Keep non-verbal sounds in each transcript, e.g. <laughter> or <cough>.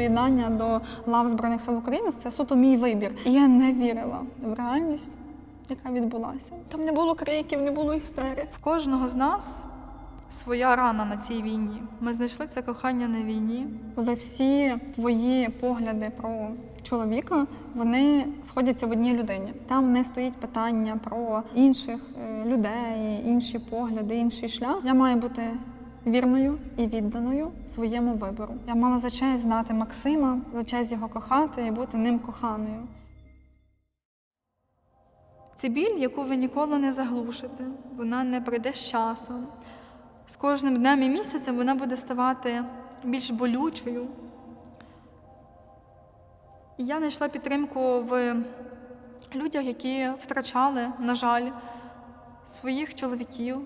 доєднання до лав Збройних сил України це суто мій вибір. І я не вірила в реальність, яка відбулася. Там не було криків, не було істери. В кожного з нас своя рана на цій війні. Ми знайшли це кохання на війні. Коли всі твої погляди про чоловіка вони сходяться в одній людині. Там не стоїть питання про інших е, людей, інші погляди, інший шлях. Я маю бути вірною і відданою своєму вибору. Я мала за честь знати Максима, за честь його кохати і бути ним коханою. Це біль, яку ви ніколи не заглушите. Вона не прийде з часом. З кожним днем і місяцем вона буде ставати більш болючою. І я знайшла підтримку в людях, які втрачали, на жаль, своїх чоловіків,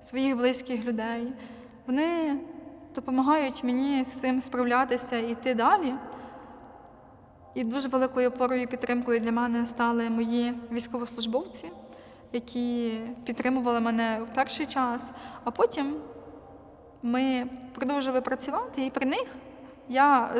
своїх близьких людей. Вони допомагають мені з цим справлятися і йти далі. І дуже великою опорою і підтримкою для мене стали мої військовослужбовці, які підтримували мене в перший час, а потім ми продовжили працювати, і при них я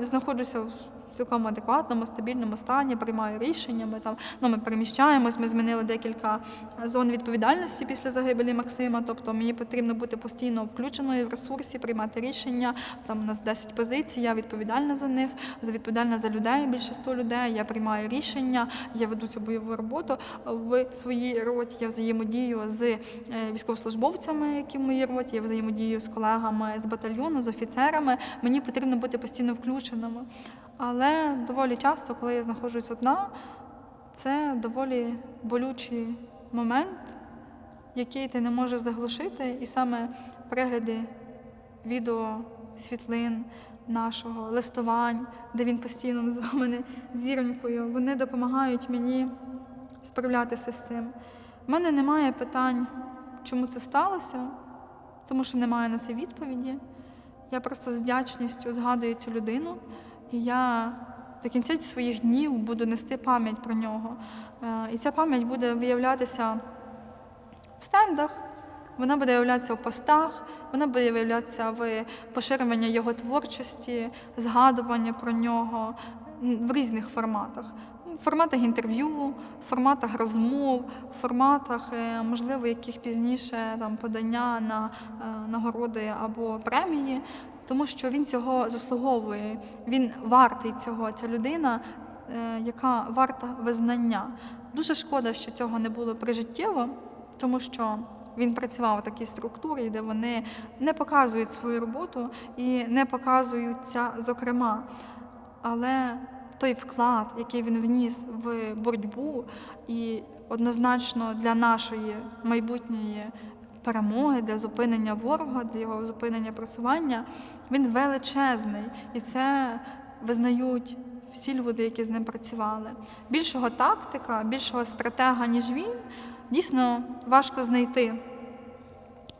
знаходжуся цілком адекватному, стабільному стані, приймаю рішення. Ми там ну, ми переміщаємось, ми змінили декілька зон відповідальності після загибелі Максима. Тобто мені потрібно бути постійно включеною в ресурсі, приймати рішення. Там у нас 10 позицій, я відповідальна за них, відповідальна за людей, більше 100 людей. Я приймаю рішення, я веду цю бойову роботу в своїй роті. Я взаємодію з е, військовослужбовцями, які в моїй роті, я взаємодію з колегами з батальйону, з офіцерами. Мені потрібно бути постійно включеними. Але доволі часто, коли я знаходжусь одна, це доволі болючий момент, який ти не можеш заглушити, і саме перегляди відео, світлин нашого, листувань, де він постійно назвав мене зіронькою, вони допомагають мені справлятися з цим. У мене немає питань, чому це сталося, тому що немає на це відповіді. Я просто з вдячністю згадую цю людину, і я до кінця своїх днів буду нести пам'ять про нього. Е, І ця пам'ять буде виявлятися в стендах, вона буде виявлятися в постах, вона буде виявлятися в поширюванні його творчості, згадування про нього в різних форматах. В форматах інтерв'ю, в форматах розмов, в форматах, е, можливо, яких пізніше там, подання на е, нагороди або премії, тому що він цього заслуговує, він вартий цього, ця людина, е, яка варта визнання. Дуже шкода, що цього не було прижиттєво, тому що він працював в такій структурі, де вони не показують свою роботу і не показуються зокрема. Але той вклад, який він вніс в боротьбу, і однозначно для нашої майбутньої перемоги, для зупинення ворога, для його зупинення просування, він величезний. І це визнають всі люди, які з ним працювали. Більшого тактика, більшого стратега, ніж він, дійсно важко знайти.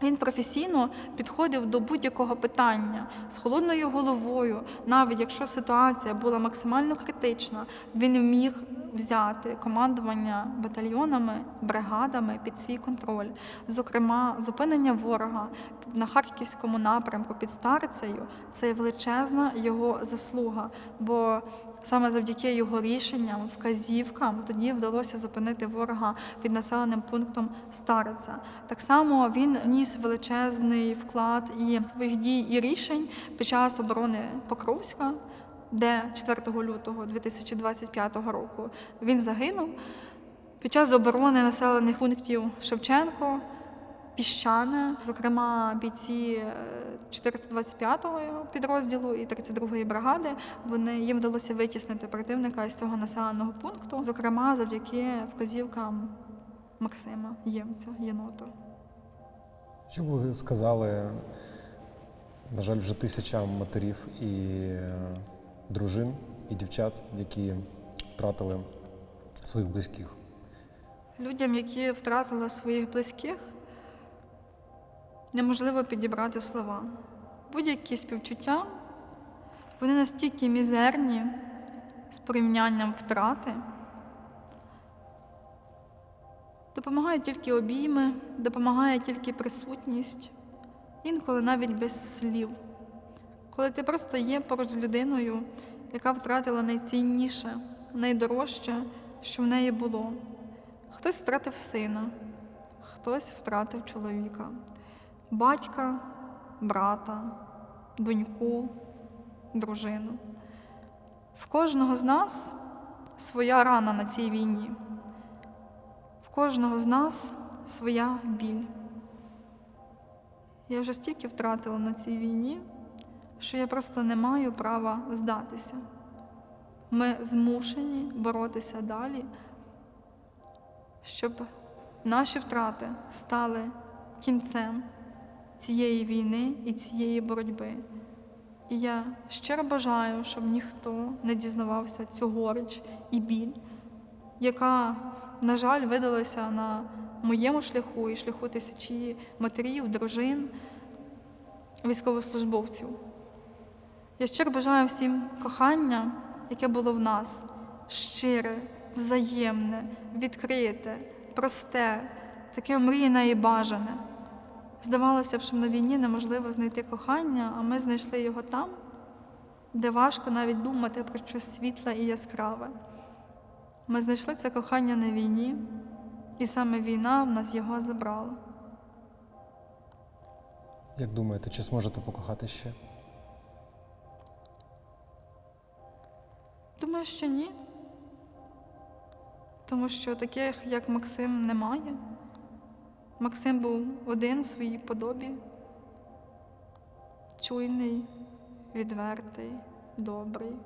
Він професійно підходив до будь-якого питання з холодною головою, навіть якщо ситуація була максимально критична, він вміг взяти командування батальйонами, бригадами під свій контроль. Зокрема, зупинення ворога на харківському напрямку під Старицею це величезна його заслуга. Бо Саме завдяки його рішенням, вказівкам, тоді вдалося зупинити ворога під населеним пунктом Стариця. Так само він вніс величезний вклад і своїх дій і рішень під час оборони Покровська, де 4 лютого 2025 року він загинув. Під час оборони населених пунктів Шевченко, Піщане, зокрема бійці е, 425-го підрозділу і 32-ї бригади, вони їм вдалося витіснити противника із цього населеного пункту, зокрема завдяки вказівкам Максима Ємця, єнота. Що б ви сказали, на жаль, вже тисячам матерів і е, дружин, і дівчат, які втратили своїх близьких? Людям, які втратили своїх близьких, неможливо підібрати слова. Будь-які співчуття, вони настільки мізерні з порівнянням втрати. Допомагає тільки обійми, допомагає тільки присутність, інколи навіть без слів. Коли ти просто є поруч з людиною, яка втратила найцінніше, найдорожче, що в неї було. Хтось втратив сина, хтось втратив чоловіка, батька, брата, доньку, дружину. В кожного з нас своя рана на цій війні, в кожного з нас своя біль. Я вже стільки втратила на цій війні, що я просто не маю права здатися. Ми змушені боротися далі, щоб наші втрати стали кінцем цієї війни і цієї боротьби. І я щиро бажаю, щоб ніхто не дізнавався цю горич і біль, яка, на жаль, видалася на моєму шляху і шляху тисячі матерів, дружин, військовослужбовців. Я щиро бажаю всім кохання, яке було в нас, щире, взаємне, відкрите, просте, таке омріяне і бажане. Здавалося б, що на війні неможливо знайти кохання, а ми знайшли його там, де важко навіть думати про щось світле і яскраве. Ми знайшли це кохання на війні, і саме війна в нас його забрала. Як думаєте, чи зможете покохати ще? Думаю, що ні. Тому що таких, як Максим, немає. Максим був один у своїй подобі. Чуйний, відвертий, добрий,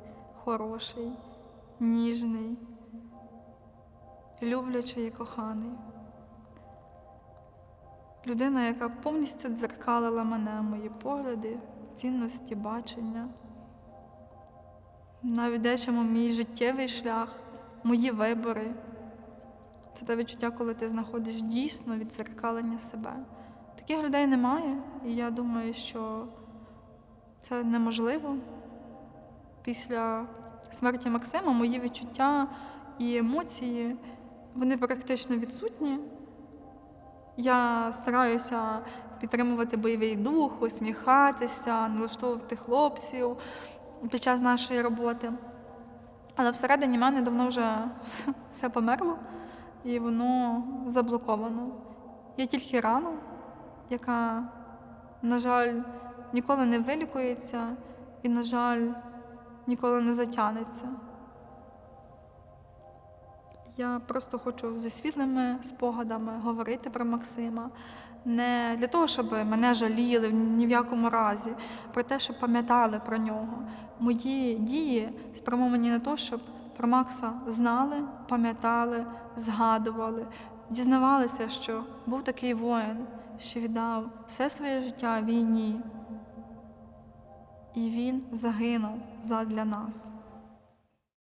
хороший, ніжний, люблячий і коханий. Людина, яка повністю дзеркалила мене, мої погляди, цінності, бачення навіть дечому мій життєвий шлях, мої вибори. Це те відчуття, коли ти знаходиш дійсно відзеркалення себе. Таких людей немає, і я думаю, що це неможливо. Після смерті Максима мої відчуття і емоції вони практично відсутні. Я стараюся підтримувати бойовий дух, усміхатися, налаштовувати хлопців під час нашої роботи. Але всередині мене давно вже <laughs> все померло і воно заблоковано. Є тільки рана, яка, на жаль, ніколи не вилікується і, на жаль, ніколи не затягнеться. Я просто хочу зі світлими спогадами говорити про Максима. Не для того, щоб мене жаліли ні в якому разі, про те, щоб пам'ятали про нього. Мої дії спрямовані на те, щоб про Макса знали, пам'ятали, згадували, дізнавалися, що був такий воїн, що віддав все своє життя війні. І він загинув задля нас.